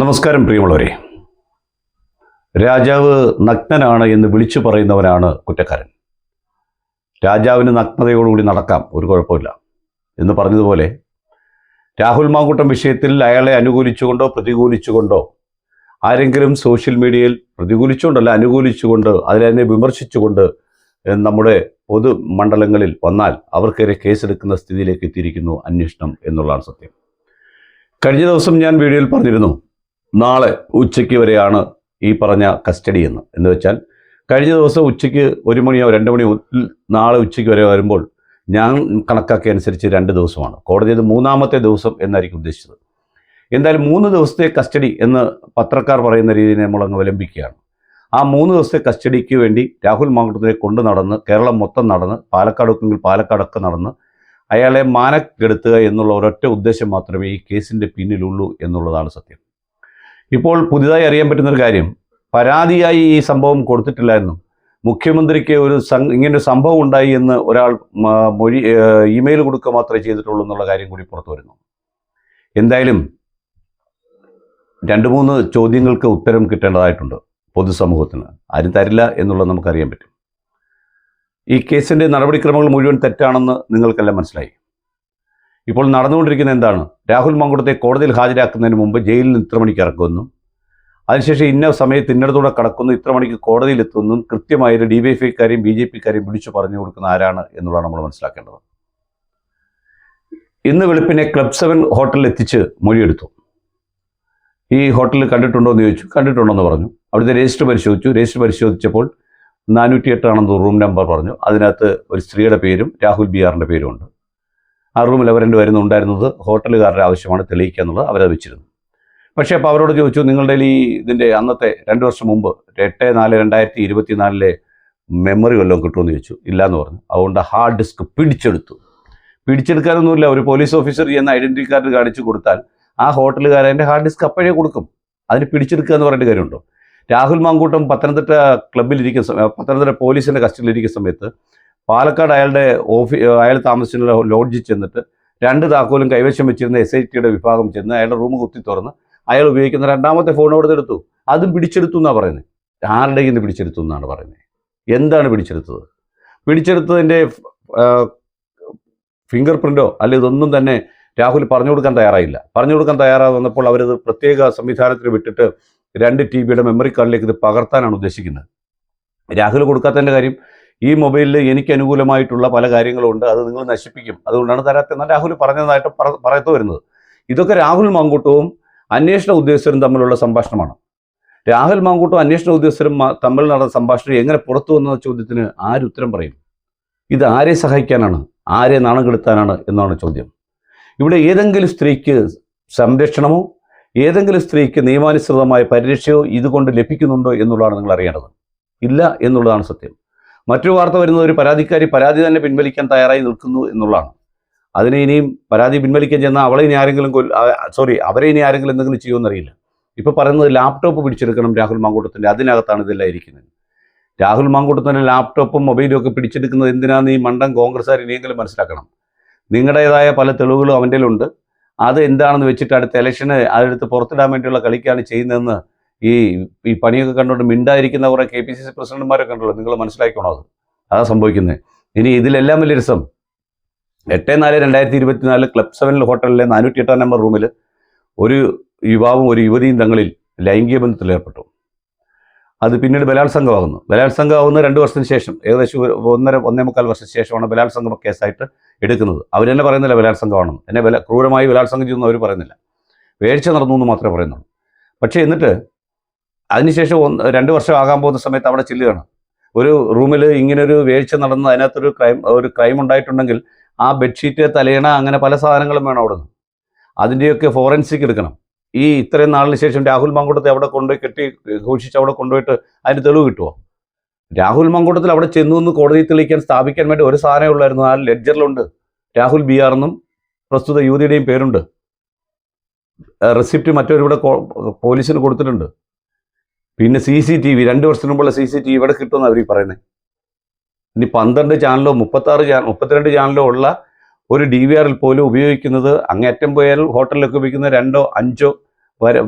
നമസ്കാരം പ്രിയമുള്ളവരെ. രാജാവ് നഗ്നനാണ് എന്ന് വിളിച്ചു പറയുന്നവനാണ് കുറ്റക്കാരൻ. രാജാവിന് നഗ്നതയോടുകൂടി നടക്കാം ഒരു കുഴപ്പമില്ല. എന്ന് പറഞ്ഞതുപോലെ രാഹുൽ മാങ്കൂട്ടം വിഷയത്തിൽ അയാളെ അനുകൂലിച്ചുകൊണ്ടോ പ്രതികൂലിച്ചുകൊണ്ടോ ആരെങ്കിലും സോഷ്യൽ മീഡിയയിൽ പ്രതികൂലിച്ചുകൊണ്ടല്ല അനുകൂലിച്ചുകൊണ്ട് അതിനെ വിമർശിച്ചുകൊണ്ട് നമ്മുടെ പൊതു മണ്ഡലങ്ങളിൽ വന്നാൽ അവർക്കെതിരെ കേസെടുക്കുന്ന സ്ഥിതിയിലേക്ക് എത്തിയിരിക്കുന്നു അന്വേഷണം എന്നുള്ളതാണ് സത്യം. കഴിഞ്ഞ ദിവസം ഞാൻ വീഡിയോയിൽ പറഞ്ഞിരുന്നു നാളെ ഉച്ചയ്ക്ക് വരെയാണ് ഈ പറഞ്ഞ കസ്റ്റഡി എന്ന്. എന്ന് വെച്ചാൽ കഴിഞ്ഞ ദിവസം ഉച്ചയ്ക്ക് ഒരു മണിയോ രണ്ട് മണിയോ നാളെ ഉച്ചയ്ക്ക് വരെ വരുമ്പോൾ ഞാൻ കണക്കാക്കിയ അനുസരിച്ച് രണ്ട് ദിവസമാണ്. കോടതി ഇത് മൂന്നാമത്തെ ദിവസം എന്നായിരിക്കും ഉദ്ദേശിച്ചത്. എന്തായാലും മൂന്ന് ദിവസത്തെ കസ്റ്റഡി എന്ന് പത്രക്കാർ പറയുന്ന രീതിയിൽ നമ്മൾ അങ്ങ് അവലംബിക്കുകയാണ് ആ മൂന്ന് ദിവസത്തെ കസ്റ്റഡിക്ക് വേണ്ടി രാഹുൽ മാങ്കുട്ടത്തിനെ കൊണ്ടു നടന്ന് കേരളം മൊത്തം നടന്ന് പാലക്കാടൊക്കെങ്കിൽ പാലക്കാടൊക്കെ നടന്ന് അയാളെ മാനക്കെടുത്തുക എന്നുള്ള ഒരൊറ്റ ഉദ്ദേശം മാത്രമേ ഈ കേസിന്റെ പിന്നിലുള്ളൂ എന്നുള്ളതാണ് സത്യം. ഇപ്പോൾ പുതിയതായി അറിയാൻ പറ്റുന്നൊരു കാര്യം. പരാതിയായി ഈ സംഭവം കൊടുത്തിട്ടില്ല എന്നും മുഖ്യമന്ത്രിക്ക് ഒരു ഇങ്ങനൊരു സംഭവം ഉണ്ടായി എന്ന് ഒരാൾ മൊഴി ഇമെയിൽ കൊടുക്കുക മാത്രമേ ചെയ്തിട്ടുള്ളൂ എന്നുള്ള കാര്യം കൂടി പുറത്തു വരുന്നു. എന്തായാലും രണ്ട് മൂന്ന് ചോദ്യങ്ങൾക്ക് ഉത്തരം കിട്ടേണ്ടതായിട്ടുണ്ട് പൊതുസമൂഹത്തിന്. ആരും തരില്ല എന്നുള്ളത് നമുക്കറിയാൻ പറ്റും. ഈ കേസിന്റെ നടപടിക്രമങ്ങൾ മുഴുവൻ തെറ്റാണെന്ന് നിങ്ങൾക്കെല്ലാം മനസ്സിലായി. ഇപ്പോൾ നടന്നുകൊണ്ടിരിക്കുന്ന എന്താണ്? രാഹുൽ മങ്കുടത്തെ കോടതിയിൽ ഹാജരാക്കുന്നതിന് മുമ്പ് ജയിലിൽ ഇത്ര മണിക്ക് ഇറക്കുന്നു അതിനുശേഷം ഇന്ന സമയത്ത് ഇന്നടത്തൂടെ കടക്കുന്നു ഇത്ര മണിക്ക് കോടതിയിൽ എത്തുന്നു കൃത്യമായൊരു ഡി വൈ എഫ് ഐക്കാരെയും ബി ജെ പിക്കാരെയും വിളിച്ചു പറഞ്ഞു കൊടുക്കുന്ന ആരാണ് എന്നുള്ളതാണ് നമ്മൾ മനസ്സിലാക്കേണ്ടത്. ഇന്ന് വെളുപ്പിനെ ക്ലബ് സെവൻ ഹോട്ടലിൽ എത്തിച്ച് മൊഴിയെടുത്തു. ഈ ഹോട്ടലിൽ കണ്ടിട്ടുണ്ടോ എന്ന് ചോദിച്ചു. കണ്ടിട്ടുണ്ടെന്ന് പറഞ്ഞു. അവിടുത്തെ രജിസ്റ്റർ പരിശോധിച്ചു. രജിസ്റ്റർ പരിശോധിച്ചപ്പോൾ നാനൂറ്റി എട്ടാണെന്ന് റൂം നമ്പർ പറഞ്ഞു. അതിനകത്ത് ഒരു സ്ത്രീയുടെ പേരും രാഹുൽ ബി ആറിന്റെ പേരും ഉണ്ട് ആ റൂമിൽ അവർ രണ്ടുപേരും ഉണ്ടായിരുന്നത് ഹോട്ടലുകാരുടെ ആവശ്യമാണ് തെളിയിക്കുക എന്നുള്ളത് അവരത് വെച്ചിരുന്നു. പക്ഷേ അപ്പോൾ അവരോട് ചോദിച്ചു നിങ്ങളുടെ ഈ ഇതിന്റെ അന്നത്തെ രണ്ട് വർഷം മുമ്പ് എട്ട് നാല് രണ്ടായിരത്തി ഇരുപത്തി നാലിലെ മെമ്മറി വല്ലതും കിട്ടുമെന്ന് ചോദിച്ചു. ഇല്ല എന്ന് പറഞ്ഞു. അതുകൊണ്ട് ഹാർഡ് ഡിസ്ക് പിടിച്ചെടുത്തു. പിടിച്ചെടുക്കാനൊന്നുമില്ല. ഒരു പോലീസ് ഓഫീസർ എന്ന ഐഡന്റി കാർഡ് കാണിച്ചു കൊടുത്താൽ ആ ഹോട്ടലുകാരന്റെ ഹാർഡ് ഡിസ്ക് അപ്പോഴേ കൊടുക്കും. അതിന് പിടിച്ചെടുക്കുക എന്ന് പറഞ്ഞിട്ട് കാര്യമുണ്ടോ? രാഹുൽ മാങ്കൂട്ടം പത്തനംതിട്ട ക്ലബ്ബിലിരിക്കുന്ന സമയം പത്തനംതിട്ട പോലീസിന്റെ കസ്റ്റഡിയിലിരിക്കുന്ന സമയത്ത് പാലക്കാട് അയാളുടെ ഓഫീ അയാൾ താമസിച്ചിരുന്ന ലോഡ്ജിൽ ചെന്നിട്ട് രണ്ട് താക്കോലും കൈവശം വെച്ചിരുന്ന എസ് ഐ ടിയുടെ വിഭാഗം ചെന്ന് അയാളുടെ റൂം കുത്തി തുറന്ന് അയാൾ ഉപയോഗിക്കുന്ന രണ്ടാമത്തെ ഫോൺ അവിടെ എടുത്തു? അതും പിടിച്ചെടുത്തു എന്നാണ് പറയുന്നത് ആരുടെ ഇന്ന് പിടിച്ചെടുത്തു എന്നാണ് പറയുന്നത് എന്താണ് പിടിച്ചെടുത്തത്? പിടിച്ചെടുത്തതിന്റെ ഫിംഗർ പ്രിന്റോ അല്ലെ ഇതൊന്നും തന്നെ രാഹുൽ പറഞ്ഞു കൊടുക്കാൻ തയ്യാറായില്ല. പറഞ്ഞു കൊടുക്കാൻ തയ്യാറായി വന്നപ്പോൾ അവരത് പ്രത്യേക സംവിധാനത്തിൽ വിട്ടിട്ട് രണ്ട് ടി ബിയുടെ മെമ്മറി കാർഡിലേക്ക് ഇത് പകർത്താനാണ് ഉദ്ദേശിക്കുന്നത്. രാഹുൽ കൊടുക്കാത്തതിന്റെ കാര്യം ഈ മൊബൈലിൽ എനിക്ക് അനുകൂലമായിട്ടുള്ള പല കാര്യങ്ങളും ഉണ്ട് അത് നിങ്ങൾ നശിപ്പിക്കും. അതുകൊണ്ടാണ് തരാത്തെന്ന് രാഹുൽ പറഞ്ഞതായിട്ട് പറ പറയത്തു വരുന്നത്. ഇതൊക്കെ രാഹുൽ മാങ്കൂട്ടവും അന്വേഷണ ഉദ്യോഗസ്ഥരും തമ്മിലുള്ള സംഭാഷണമാണ്. രാഹുൽ മാങ്കൂട്ടും അന്വേഷണ ഉദ്യോഗസ്ഥരും തമ്മിൽ നടന്ന സംഭാഷണം എങ്ങനെ പുറത്തു വന്ന ചോദ്യത്തിന് ആരുത്തരം പറയും? ഇത് ആരെ സഹായിക്കാനാണ്? ആരെ നാണം കെടുത്താനാണ് എന്നാണ് ചോദ്യം. ഇവിടെ ഏതെങ്കിലും സ്ത്രീക്ക് സംരക്ഷണമോ ഏതെങ്കിലും സ്ത്രീക്ക് നിയമാനുസൃതമായ പരിരക്ഷയോ ഇതുകൊണ്ട് ലഭിക്കുന്നുണ്ടോ എന്നുള്ളതാണ് നിങ്ങൾ അറിയേണ്ടത്. ഇല്ല എന്നുള്ളതാണ് സത്യം. മറ്റൊരു വാർത്ത വരുന്നത് ഒരു പരാതിക്കാരി പരാതി തന്നെ പിൻവലിക്കാൻ തയ്യാറായി നിൽക്കുന്നു എന്നുള്ളതാണ്. അതിനെ ഇനിയും പരാതി പിൻവലിക്കാൻ ചെന്നാൽ അവളെ ഇനി ആരെങ്കിലും സോറി അവരെ ഇനി ആരെങ്കിലും എന്തെങ്കിലും ചെയ്യുമെന്നറിയില്ല ഇപ്പോൾ പറയുന്നത് ലാപ്ടോപ്പ് പിടിച്ചെടുക്കണം രാഹുൽ മാങ്കൂട്ടത്തിന്റെ അതിനകത്താണ് ഇതെല്ലാം ഇരിക്കുന്നത്. രാഹുൽ മാങ്കൂട്ടത്തിന്റെ ലാപ്ടോപ്പും മൊബൈലും ഒക്കെ പിടിച്ചെടുക്കുന്നത് എന്തിനാന്ന് ഈ മണ്ടൻ കോൺഗ്രസ്സുകാർ ഇനിയെങ്കിലും മനസ്സിലാക്കണം. നിങ്ങളുടേതായ പല തെളിവുകളും അവന്റെ ഉണ്ട് അത് എന്താണെന്ന് വെച്ചിട്ട് അടുത്ത ഇലക്ഷന് അതെടുത്ത് പുറത്തിടാൻ വേണ്ടിയുള്ള കളിക്കാണ് ചെയ്യുന്നതെന്ന് ഈ ഈ പണിയൊക്കെ കണ്ടുകൊണ്ട് മിണ്ടായിരിക്കുന്ന കുറേ കെ പി സി സി പ്രസിഡന്റുമാരൊക്കെ ഉണ്ടല്ലോ നിങ്ങൾ മനസ്സിലാക്കണം അത്? അതാ സംഭവിക്കുന്നത് ഇനി ഇതിലെല്ലാം വലിയ രസം. എട്ട് നാല് രണ്ടായിരത്തി ഇരുപത്തിനാല് ക്ലബ് സെവനിൽ ഹോട്ടലിലെ നാനൂറ്റി എട്ടാം നമ്പർ റൂമിൽ ഒരു യുവാവും ഒരു യുവതിയും തങ്ങളിൽ ലൈംഗിക ബന്ധത്തിൽ ഏർപ്പെട്ടു. അത് പിന്നീട് ബലാത്സംഗമാകുന്നു. ബലാത്സംഗമാകുന്ന രണ്ട് വർഷത്തിന് ശേഷം ഏകദേശം ഒന്നര ഒന്നേ മുക്കാൽ വർഷത്തിന് ശേഷമാണ് ബലാത്സംഗം കേസായിട്ട് എടുക്കുന്നത്. അവർ തന്നെ പറയുന്നില്ല ബലാത്സംഗമാണെന്ന്. എന്നെ ബല ക്രൂരമായി ബലാത്സംഗം ചെയ്യുന്നു അവർ പറയുന്നില്ല. വേഴ്ച നടന്നു എന്ന് മാത്രമേ പറയുന്നുള്ളൂ. പക്ഷേ എന്നിട്ട് അതിനുശേഷം ഒന്ന് രണ്ട് വർഷം ആകാൻ പോകുന്ന സമയത്ത് അവിടെ ചെല്ലുകയാണ്. ഒരു റൂമിൽ ഇങ്ങനെ ഒരു വീഴ്ച നടന്ന് അതിനകത്തൊരു ക്രൈം ഒരു ക്രൈം ഉണ്ടായിട്ടുണ്ടെങ്കിൽ ആ ബെഡ്ഷീറ്റ് തലയണ അങ്ങനെ പല സാധനങ്ങളും വേണം അവിടെ നിന്ന് അതിന്റെയൊക്കെ ഫോറൻസിക് എടുക്കണം. ഈ ഇത്രയും നാളിന് ശേഷം രാഹുൽ മങ്കൂട്ടത്തെ അവിടെ കൊണ്ടുപോയി കെട്ടി ഘോഷിച്ച് അവിടെ കൊണ്ടുപോയിട്ട് അതിന് തെളിവ് കിട്ടുമോ രാഹുൽ മങ്കൂട്ടത്തിൽ അവിടെ ചെന്നു എന്ന് കോടതി തെളിയിക്കാൻ സ്ഥാപിക്കാൻ വേണ്ടി ഒരു സാധനമേ ഉള്ളായിരുന്നു. ആ ലെഡ്ജറിലുണ്ട് രാഹുൽ ബി ആർ എന്നും പ്രസ്തുത യുവതിയുടെയും പേരുണ്ട്. റെസിപ്റ്റ് മറ്റൊരു ഇവിടെ പോലീസിന് കൊടുത്തിട്ടുണ്ട്. പിന്നെ സി സി ടി വി രണ്ട് വർഷത്തിന് മുമ്പുള്ള സി സി ടി വി ഇവിടെ കിട്ടുമെന്ന് അവർ പറയുന്നത് ഇനി പന്ത്രണ്ട് ചാനലോ മുപ്പത്താറ് ചാനൽ മുപ്പത്തിരണ്ട് ചാനലോ ഉള്ള ഒരു ഡി വി ആറിൽ പോലും ഉപയോഗിക്കുന്നത് അങ്ങേറ്റം പോയാൽ ഹോട്ടലിലൊക്കെ ഉപയോഗിക്കുന്ന രണ്ടോ അഞ്ചോ വരെ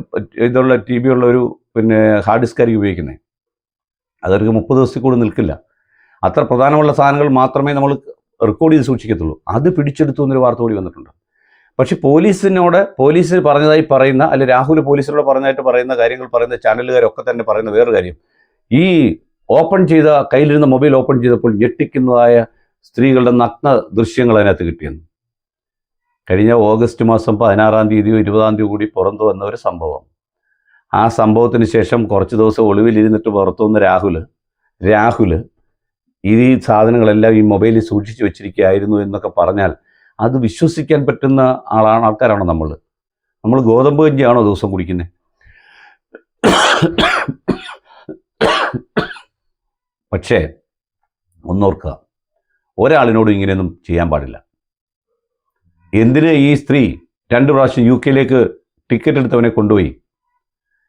ഇതുള്ള ടി വി ഉള്ള ഒരു പിന്നെ ഹാർഡ് ഡിസ്ക് ആയിരിക്കും ഉപയോഗിക്കുന്നത് അതവർക്ക് മുപ്പത് ദിവസത്തിൽ കൂടി നിൽക്കില്ല. അത്ര പ്രധാനമുള്ള സാധനങ്ങൾ മാത്രമേ നമ്മൾ റെക്കോർഡ് ചെയ്ത് സൂക്ഷിക്കത്തുള്ളൂ. അത് പിടിച്ചെടുത്തു എന്നൊരു വാർത്ത കൂടി വന്നിട്ടുണ്ട്. പക്ഷേ പോലീസിനോട് പോലീസ് പറഞ്ഞതായി പറയുന്ന അല്ലെ രാഹുൽ പോലീസിനോട് പറഞ്ഞതായിട്ട് പറയുന്ന കാര്യങ്ങൾ പറയുന്ന ചാനലുകാരൊക്കെ തന്നെ പറയുന്ന വേറൊരു കാര്യം. ഈ ഓപ്പൺ ചെയ്ത കയ്യിലിരുന്ന മൊബൈൽ ഓപ്പൺ ചെയ്തപ്പോൾ ഞെട്ടിക്കുന്നതായ സ്ത്രീകളുടെ നഗ്ന ദൃശ്യങ്ങൾ അതിനകത്ത് കിട്ടിയെന്ന്. കഴിഞ്ഞ ഓഗസ്റ്റ് മാസം പതിനാറാം തീയതിയോ ഇരുപതാം തീയതി കൂടി പുറത്തു വന്ന ഒരു സംഭവം. ആ സംഭവത്തിന് ശേഷം കുറച്ച് ദിവസം ഒളിവിലിരുന്നിട്ട് പുറത്തു വന്ന രാഹുൽ രാഹുൽ ഈ സാധനങ്ങളെല്ലാം ഈ മൊബൈലിൽ സൂക്ഷിച്ചു വെച്ചിരിക്കുകയായിരുന്നു എന്നൊക്കെ പറഞ്ഞാൽ അത് വിശ്വസിക്കാൻ പറ്റുന്ന ആളാണ് ആൾക്കാരാണോ നമ്മൾ. നമ്മൾ ഗോതമ്പ് കഞ്ഞിയാണോ ദിവസം കുടിക്കുന്നത് പക്ഷേ ഒന്നോർക്കുക. ഒരാളിനോടും ഇങ്ങനെയൊന്നും ചെയ്യാൻ പാടില്ല. എന്തിന് ഈ സ്ത്രീ രണ്ട് പ്രാവശ്യം യു കെയിലേക്ക് ടിക്കറ്റ് എടുത്തവനെ കൊണ്ടുപോയി?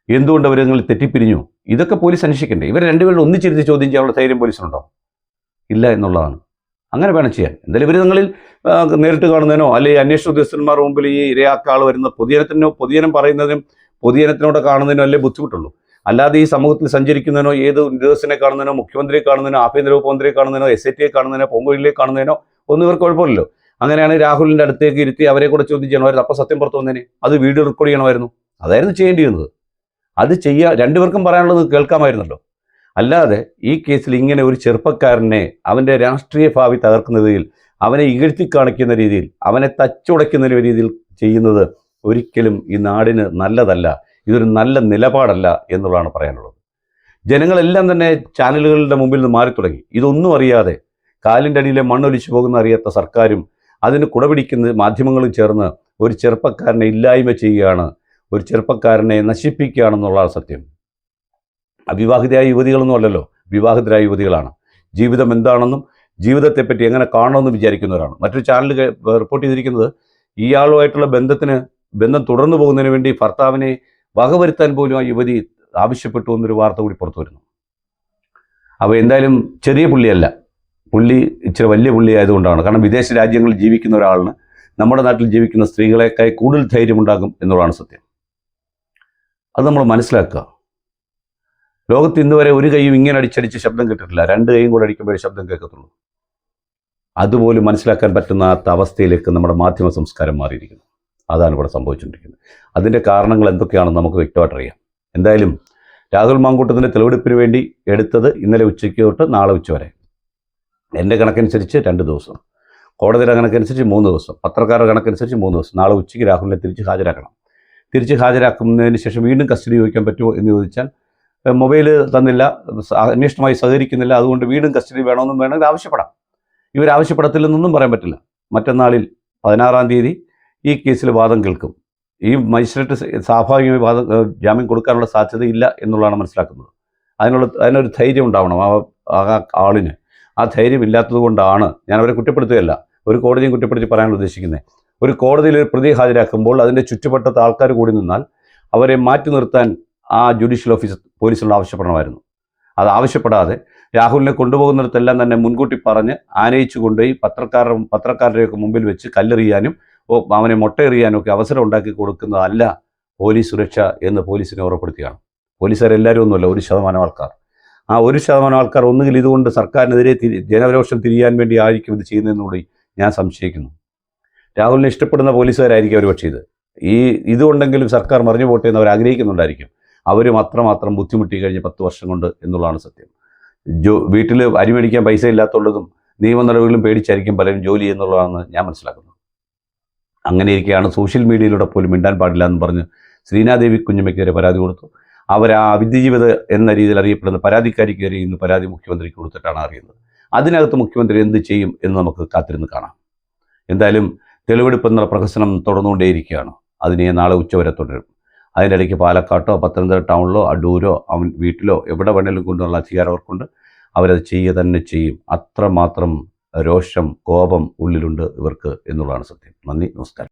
എന്തുകൊണ്ട് അവരെ നിങ്ങൾ തെറ്റിപ്പിരിഞ്ഞു? ഇതൊക്കെ പോലീസ് അന്വേഷിക്കണ്ടേ? ഇവർ രണ്ടുപേരും ഒന്നിച്ചിരുത്തി ചോദ്യം ചെയ്യാനുള്ള ധൈര്യം പോലീസിനുണ്ടോ? ഇല്ല എന്നുള്ളതാണ്. അങ്ങനെ വേണം ചെയ്യാൻ. എന്തായാലും ഇവർ നിങ്ങളിൽ നേരിട്ട് കാണുന്നതിനോ അല്ലെങ്കിൽ അന്വേഷണ ഉദ്യോഗസ്ഥന്മാരുടെ മുമ്പിൽ ഈ ഇരയാക്കാൾ വരുന്ന പൊതുജനത്തിനോ പൊതുജനം പറയുന്നതിനും പൊതുജനത്തിനോട് കാണുന്നതിനോ അല്ലേ ബുദ്ധിമുട്ടുള്ളൂ. അല്ലാതെ ഈ സമൂഹത്തിൽ സഞ്ചരിക്കുന്നതിനോ ഏത് ഉദ്യോഗസ്ഥനെ കാണുന്നതിനോ മുഖ്യമന്ത്രിയെ കാണുന്നതിനോ ആഭ്യന്തര ഉപമന്ത്രിയെ മന്ത്രിയെ കാണുന്നതിനോ എസ് ഐ ടിയെ കാണുന്നതിനോ പൊങ്കുഴിലെ കാണുന്നതിനോ ഒന്നും ഇവർക്ക് കുഴപ്പമില്ലല്ലോ. അങ്ങനെയാണ് രാഹുലിന്റെ അടുത്തേക്ക് ഇരുത്തി അവരെ കൂടെ ചോദ്യം ചെയ്യണമായിരുന്നു. അപ്പോൾ സത്യം പുറത്തു വന്നേനെ അത് വീഡിയോ റെക്കോർഡ് ചെയ്യണമായിരുന്നു. അതായിരുന്നു ചെയ്യേണ്ടിയിരുന്നത്. അത് ചെയ്യുക രണ്ടുപേർക്കും പറയാനുള്ളത് കേൾക്കാമായിരുന്നല്ലോ. അല്ലാതെ ഈ കേസിൽ ഇങ്ങനെ ഒരു ചെറുപ്പക്കാരനെ അവന്റെ രാഷ്ട്രീയ ഭാവി തകർക്കുന്നതിൽ അവനെ ഇകഴ്ത്തി കാണിക്കുന്ന രീതിയിൽ അവനെ തച്ചുടയ്ക്കുന്ന രീതിയിൽ ചെയ്യുന്നത് ഒരിക്കലും ഈ നാടിന് നല്ലതല്ല. ഇതൊരു നല്ല നിലപാടല്ല എന്നുള്ളതാണ് പറയാനുള്ളത്. ജനങ്ങളെല്ലാം തന്നെ ചാനലുകളുടെ മുമ്പിൽ നിന്ന് മാറി തുടങ്ങി ഇതൊന്നും അറിയാതെ കാലിന്റെ അടിയിലെ മണ്ണൊലിച്ചു പോകുന്ന അറിയാത്ത സർക്കാരും അതിന് കുടപിടിക്കുന്ന മാധ്യമങ്ങളും ചേർന്ന് ഒരു ചെറുപ്പക്കാരനെ ഇല്ലായ്മ ചെയ്യുകയാണ് ഒരു ചെറുപ്പക്കാരനെ നശിപ്പിക്കുകയാണെന്നുള്ളതാണ് സത്യം. അവിവാഹിതരായ യുവതികളൊന്നും അല്ലല്ലോ. വിവാഹിതരായ യുവതികളാണ്. ജീവിതം എന്താണെന്നും ജീവിതത്തെപ്പറ്റി എങ്ങനെ കാണണമെന്നും വിചാരിക്കുന്നവരാണ്. മറ്റൊരു ചാനൽ റിപ്പോർട്ട് ചെയ്തിരിക്കുന്നത് ഇയാളുമായിട്ടുള്ള ബന്ധത്തിന് ബന്ധം തുടർന്നു പോകുന്നതിന് വേണ്ടി ഭർത്താവിനെ വകവരുത്താൻ പോലും ആ യുവതി ആവശ്യപ്പെട്ടു എന്നൊരു വാർത്ത കൂടി പുറത്തു വരുന്നു. അപ്പോൾ എന്തായാലും ചെറിയ പുള്ളിയല്ല. പുള്ളി ഇച്ചിരി വലിയ പുള്ളി ആയതുകൊണ്ടാണ് കാരണം വിദേശ രാജ്യങ്ങളിൽ ജീവിക്കുന്ന ഒരാളിന് നമ്മുടെ നാട്ടിൽ ജീവിക്കുന്ന സ്ത്രീകളെക്കായി കൂടുതൽ ധൈര്യമുണ്ടാകും എന്നുള്ളതാണ് സത്യം. അത് നമ്മൾ മനസ്സിലാക്കുക. ലോകത്ത് ഇന്ന് വരെ ഒരു കൈയും ഇങ്ങനെ അടിച്ചടിച്ച് ശബ്ദം കേട്ടിട്ടില്ല. രണ്ട് കൈയും കൂടെ അടിക്കുമ്പോഴേ ശബ്ദം കേൾക്കത്തുള്ളൂ. അതുപോലും മനസ്സിലാക്കാൻ പറ്റുന്നാത്ത അവസ്ഥയിലേക്ക് നമ്മുടെ മാധ്യമ സംസ്കാരം മാറിയിരിക്കുന്നു. അതാണ് ഇവിടെ സംഭവിച്ചുകൊണ്ടിരിക്കുന്നത്. അതിന്റെ കാരണങ്ങൾ എന്തൊക്കെയാണെന്ന് നമുക്ക് വ്യക്തമായിട്ട് അറിയാം. എന്തായാലും രാഹുൽ മാങ്കൂട്ടത്തിന്റെ തെളിവെടുപ്പിന് വേണ്ടി എടുത്തത് ഇന്നലെ ഉച്ചയ്ക്ക് തൊട്ട് നാളെ ഉച്ച വരെ. എന്റെ കണക്കനുസരിച്ച് രണ്ട് ദിവസം. കോടതിയുടെ കണക്കനുസരിച്ച് മൂന്ന് ദിവസം. പത്രക്കാരുടെ കണക്കനുസരിച്ച് മൂന്ന് ദിവസം. നാളെ ഉച്ചയ്ക്ക് രാഹുലിനെ തിരിച്ച് ഹാജരാക്കണം. തിരിച്ച് ഹാജരാക്കുന്നതിന് ശേഷം വീണ്ടും കസ്റ്റഡി ചോദിക്കാൻ പറ്റുമോ എന്ന് ചോദിച്ചാൽ മൊബൈൽ തന്നില്ല അന്വേഷണമായി സഹകരിക്കുന്നില്ല അതുകൊണ്ട് വീടും കസ്റ്റഡി വേണമെന്നും വേണമെങ്കിൽ ആവശ്യപ്പെടാം. ഇവർ ആവശ്യപ്പെടത്തില്ലെന്നൊന്നും പറയാൻ പറ്റില്ല. മറ്റന്നാളിൽ പതിനാറാം തീയതി ഈ കേസിൽ വാദം കേൾക്കും. ഈ മജിസ്ട്രേറ്റ് സ്വാഭാവികമായി വാദം ജാമ്യം കൊടുക്കാനുള്ള സാധ്യത ഇല്ല എന്നുള്ളതാണ് മനസ്സിലാക്കുന്നത്. അതിനുള്ള അതിനൊരു ധൈര്യം ഉണ്ടാവണം. ആ ആ ആളിന് ആ ധൈര്യം ഇല്ലാത്തത് കൊണ്ടാണ് ഞാൻ അവരെ കുറ്റപ്പെടുത്തുകയല്ല ഒരു കോടതിയും കുറ്റപ്പെടുത്തി പറയാൻ ഉദ്ദേശിക്കുന്നത്. ഒരു കോടതിയിൽ ഒരു പ്രതി ഹാജരാക്കുമ്പോൾ അതിന്റെ ചുറ്റുവട്ടത്ത് ആൾക്കാർ കൂടി നിന്നാൽ അവരെ മാറ്റി നിർത്താൻ ആ ജുഡീഷ്യൽ ഓഫീസർ പോലീസിനോട് ആവശ്യപ്പെടണമായിരുന്നു. അത് ആവശ്യപ്പെടാതെ രാഹുലിനെ കൊണ്ടുപോകുന്നിടത്തെല്ലാം തന്നെ മുൻകൂട്ടി പറഞ്ഞ് ആനയിച്ചു കൊണ്ടുപോയി പത്രക്കാരുടെ പത്രക്കാരുടെയൊക്കെ മുമ്പിൽ വെച്ച് കല്ലെറിയാനും അവനെ മുട്ടയെറിയാനും ഒക്കെ അവസരം ഉണ്ടാക്കി കൊടുക്കുന്നതല്ല പോലീസ് സുരക്ഷ എന്ന് പോലീസിനെ ഉറപ്പെടുത്തിയാണ് പോലീസുകാരെല്ലാവരും ഒന്നുമല്ല ഒരു ശതമാനം ആൾക്കാർ. ആ ഒരു ശതമാനം ആൾക്കാർ ഒന്നുകിൽ ഇതുകൊണ്ട് സർക്കാരിനെതിരെ തിരി ജനപരോഷം തിരിയാൻ വേണ്ടി ആയിരിക്കും ഇത് ചെയ്യുന്നതെന്നുകൂടി ഞാൻ സംശയിക്കുന്നു. രാഹുലിനെ ഇഷ്ടപ്പെടുന്ന പോലീസുകാരായിരിക്കും അവർ പക്ഷേ ഇത്. ഈ ഇതുകൊണ്ടെങ്കിലും സർക്കാർ മറിഞ്ഞു പോട്ടെ എന്ന് അവർ ആഗ്രഹിക്കുന്നുണ്ടായിരിക്കും. അവരും അത്രമാത്രം ബുദ്ധിമുട്ടി കഴിഞ്ഞ പത്ത് വർഷം കൊണ്ട് എന്നുള്ളതാണ് സത്യം. ജോ വീട്ടിൽ അരി മേടിക്കാൻ പൈസ ഇല്ലാത്തതുകൊണ്ടും നിയമ നടപടികളും പേടിച്ചായിരിക്കും പലരും ജോലി എന്നുള്ളതാണ് ഞാൻ മനസ്സിലാക്കുന്നത് അങ്ങനെ ഇരിക്കുകയാണ് സോഷ്യൽ മീഡിയയിലൂടെ പോലും മിണ്ടാൻ പാടില്ല എന്ന് പറഞ്ഞ് ശ്രീനാദേവി കുഞ്ഞമ്മയ്ക്കെതിരെ പരാതി കൊടുത്തു. അവർ ആ വിദ്യജീവിത എന്ന രീതിയിൽ അറിയപ്പെടുന്ന പരാതിക്കാരിക്കെതിരെ ഇന്ന് പരാതി മുഖ്യമന്ത്രിക്ക് കൊടുത്തിട്ടാണ് അറിയുന്നത്. അതിനകത്ത് മുഖ്യമന്ത്രി എന്ത് ചെയ്യും എന്ന് നമുക്ക് കാത്തിരുന്ന് കാണാം. എന്തായാലും തെളിവെടുപ്പ് എന്ന പ്രഹസനം തുടർന്നുകൊണ്ടേയിരിക്കുകയാണ്. അതിനെ നാളെ ഉച്ചവരെ തുടരും. അതിന്റെ ഇടയ്ക്ക് പാലക്കാട്ടോ പത്തനംതിട്ട ടൗണിലോ അടൂരോ അവൻ വീട്ടിലോ എവിടെ വേണേലും കൊണ്ടുള്ള അധികാരം അവർക്കുണ്ട്. അവരത് ചെയ്യുക തന്നെ ചെയ്യും. അത്രമാത്രം രോഷം കോപം ഉള്ളിലുണ്ട് ഇവർക്ക് എന്നുള്ളതാണ് സത്യം. നന്ദി നമസ്കാരം.